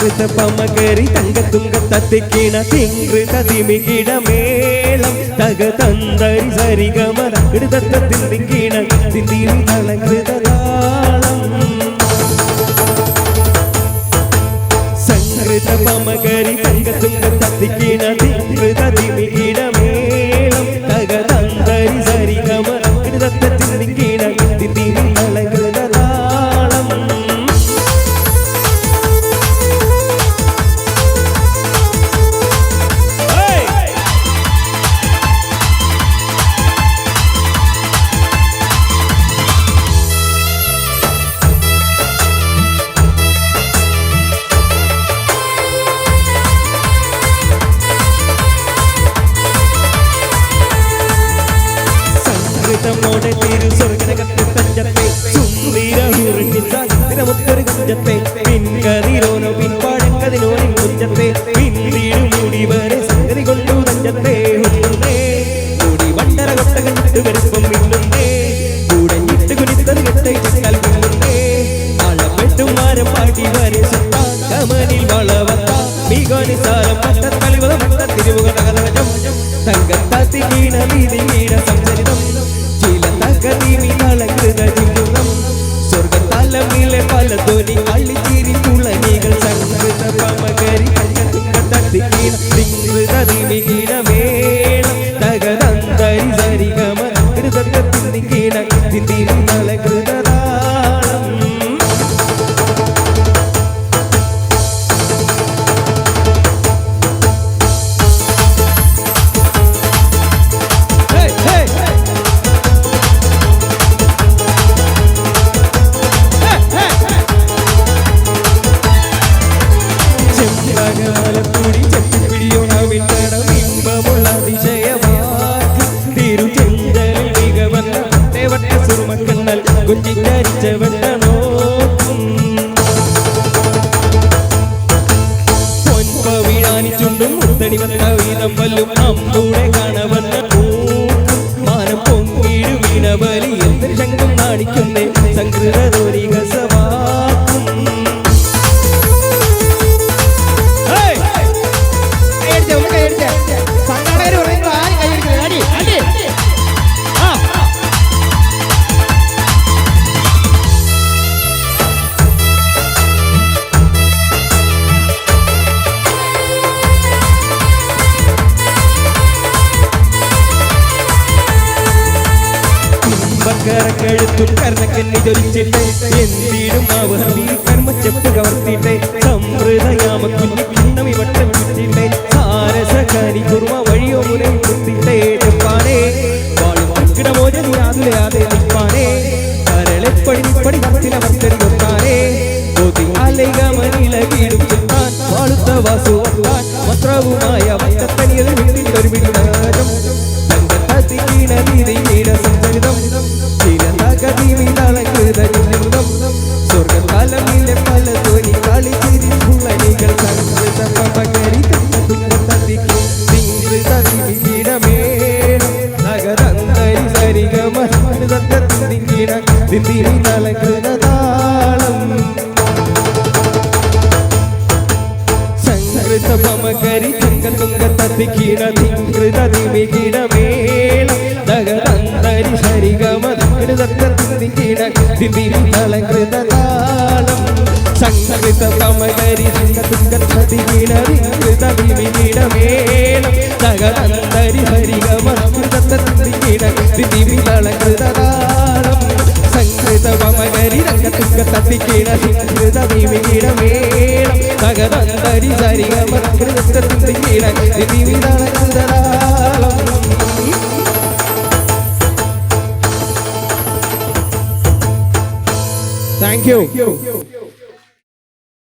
സംഘൃത പമകരി തങ്കത്തുങ്ക തത്തിക്കിണ തിങ്കൃത തിമികിട മേളം. തക തന്തരി സരിഗമ തകൃതത്തിൽ തിങ്കിണ തിന്തിരി തളകൃത താളം. സംഘൃത പമകരി തങ്കത്തുങ്ക തത്തിക്കിണ തിങ്കൃത തിമികിട മേളം. തക ഇട്ട് വരുമ്പം മിന്നുന്നേ കൂടഞ്ഞിട്ട് കുനിത്തത് കെട്ടൈ ചെക്കാൽ മിന്നുന്നേ പാടി വരെ തിന്തിരി നളകൃത കുഞ്ചിക്കരിച്ച വെട്ടനോക്കും പൊൻപവിഴാനിച്ചുണ്ടും മുത്തടി വന്ന കഴുത്തും കർണക്കന്നി ജ്വലിച്ചിട്ട് എന്തിടും അവർ കർമ്മച്ചെപ്പ് കവർത്തിട്ട് സമൃദ്ധയാമ കുഞ്ഞു കിണ്ണമി വട്ടം ചുറ്റിട്ട് സാരസകാരി കുർമ വഴിയോ മുനയും കുത്തിട്ടേ ചെപ്പാനേ. വാളും മക്കിടമോചനി ആതുലയാതെ നിൽപ്പാനേ. കരളെപ്പടി പടി കത്തിലവർത്തരി കൊത്താനേ കൊതി അലൈകമനില വീടും ചെത്താൻ വാളുത്ത വാസു വത്താൻ മത്രവുമായ വട്ടത്തനിയത് വീട്ടിലൊരു വിടാരം സരിഗമൃതത്തിങ്കിണ ദിന്തിരി തളകൃത താളം സംസ്കൃത പമകരി തങ്കത്തുങ്ക തത്തിക്കീണ തിങ്കൃത ദിമികിട മേളം തകതന്തരി സരിഗമ കൃതത്തിങ്കീണ ദിന്തിരി തളകൃത താളം സംസ്കൃത പമകരി തങ്കത്തുങ്ക തത്തിക്കീണ തിങ്കൃത ദിമികിട മേളം തകതന്തരി സരിഗമ ദിന്തിരി തളകൃത തങ്കത്തുങ്ക തത്തിക്കീണ തിങ്കൃത ദിമികിട മേളം. തകതന്തരി സരിഗമ കൃതത്തിങ്കീണ ദിന്തിരി തളകൃത താളം താങ്ക് യു